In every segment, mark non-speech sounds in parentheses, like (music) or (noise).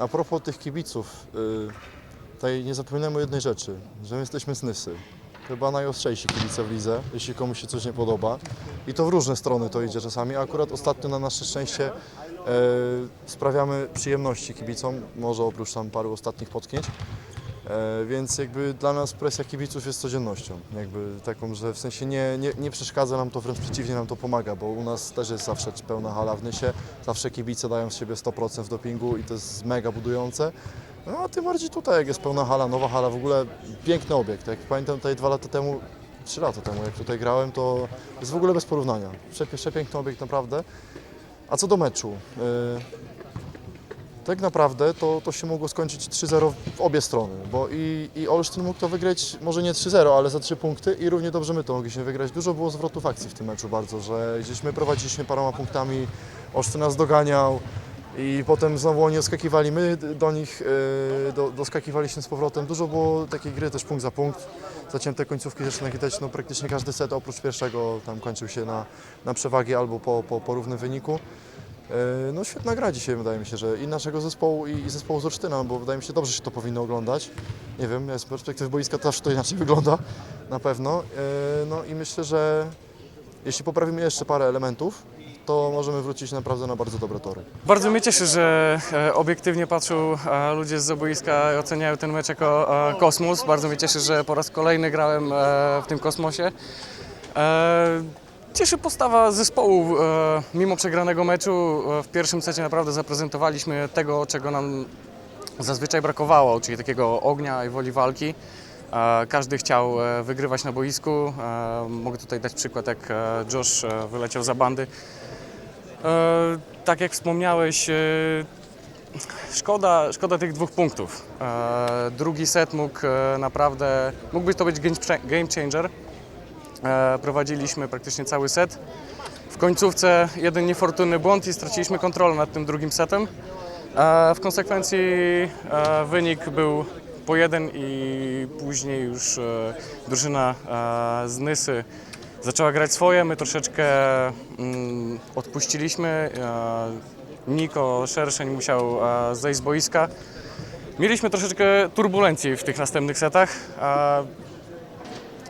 A propos tych kibiców, y, tutaj nie zapominajmy o jednej rzeczy, że my jesteśmy z Nysy. Chyba najostrzejsi kibice w lidze, jeśli komuś się coś nie podoba. I to w różne strony to idzie czasami. Akurat ostatnio na nasze szczęście e, sprawiamy przyjemności kibicom, może oprócz tam paru ostatnich potknięć. E, więc jakby dla nas presja kibiców jest codziennością. Jakby taką, że w sensie nie, nie, nie przeszkadza nam to, wręcz przeciwnie nam to pomaga, bo u nas też jest zawsze pełna hala w Nysie, zawsze kibice dają z siebie 100% w dopingu i to jest mega budujące. No a tym bardziej tutaj, jak jest pełna hala, nowa hala, w ogóle piękny obiekt. Jak pamiętam tutaj dwa lata temu, trzy lata temu, jak tutaj grałem, to jest w ogóle bez porównania. Przepiękny obiekt naprawdę. A co do meczu, y, tak naprawdę to, to się mogło skończyć 3-0 w obie strony, bo i, i Olsztyn mógł to wygrać może nie 3-0, ale za 3 punkty i równie dobrze my to mogliśmy wygrać. Dużo było zwrotów akcji w tym meczu bardzo, że gdzieś my prowadziliśmy paroma punktami, Olsztyn nas doganiał i potem znowu oni odskakiwali, my do nich yy, do, doskakiwaliśmy z powrotem. Dużo było takiej gry też punkt za punkt. Zacięte końcówki zaczyna widać, no praktycznie każdy set oprócz pierwszego tam kończył się na, na przewagi albo po, po, po równym wyniku. E, No świetna gra dzisiaj wydaje mi się, że i naszego zespołu i, zespołu z Olsztyna, bo wydaje mi się dobrze się to powinno oglądać. Nie wiem, z perspektywy boiska też to inaczej (laughs) wygląda na pewno. E, No i myślę, że jeśli poprawimy jeszcze parę elementów, to możemy wrócić naprawdę na bardzo dobre tory. Bardzo mnie cieszy, że e, obiektywnie patrzą ludzie z boiska i oceniają ten mecz jako kosmos. Bardzo mnie cieszy, że po raz kolejny grałem w tym kosmosie. Cieszy postawa zespołu. e, Mimo przegranego meczu e, w pierwszym secie naprawdę zaprezentowaliśmy tego, czego nam zazwyczaj brakowało, czyli takiego ognia i woli walki. E, Każdy chciał wygrywać na boisku. Mogę tutaj dać przykład, jak Josh wyleciał za bandy. Tak jak wspomniałeś, szkoda, szkoda tych dwóch punktów. Drugi set mógł naprawdę, mógłby to być game changer. E, prowadziliśmy praktycznie cały set. W końcówce jeden niefortunny błąd i straciliśmy kontrolę nad tym drugim setem. E, w konsekwencji e, wynik był po jeden i później już drużyna z Nysy zaczęła grać swoje. My troszeczkę mm, odpuściliśmy. Niko Szerszeń musiał zejść z boiska. Mieliśmy troszeczkę turbulencji w tych następnych setach.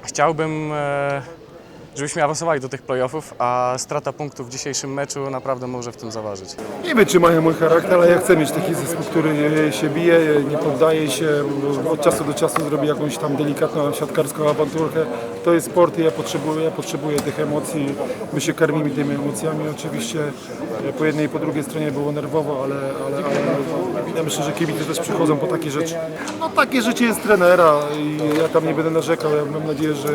Chciałbym, e, żebyśmy awansowali do tych playoffów, a strata punktów w dzisiejszym meczu naprawdę może w tym zaważyć. Niby czy mają mój charakter, ale ja chcę mieć taki zespół, który nie- się bije, nie poddaje się, od czasu do czasu zrobi jakąś tam delikatną siatkarską awanturkę. To jest sport i ja potrzebuję, ja potrzebuję tych emocji. My się karmimy tymi emocjami. Oczywiście e, po jednej i po drugiej stronie było nerwowo, ale, ale, ale ja myślę, że kibice też przychodzą po takie rzeczy. No takie życie jest trenera i ja tam nie będę narzekał. Ja mam nadzieję, że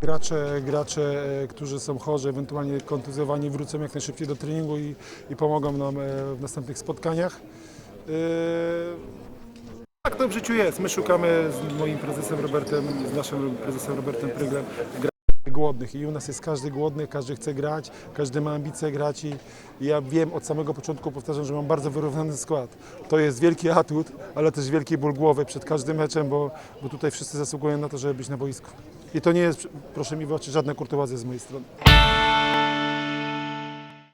Gracze, gracze, e, którzy są chorzy, ewentualnie kontuzjowani, wrócą jak najszybciej do treningu i, i pomogą nam e, w następnych spotkaniach. E, Tak to w życiu jest. My szukamy z moim prezesem Robertem, z naszym prezesem Robertem Pryglem głodnych i u nas jest każdy głodny, każdy chce grać, każdy ma ambicje grać i ja wiem od samego początku, powtarzam, że mam bardzo wyrównany skład. To jest wielki atut, ale też wielki ból głowy przed każdym meczem, bo, bo tutaj wszyscy zasługują na to, żeby być na boisku. I to nie jest, proszę mi wybaczyć, żadna kurtuazja z mojej strony.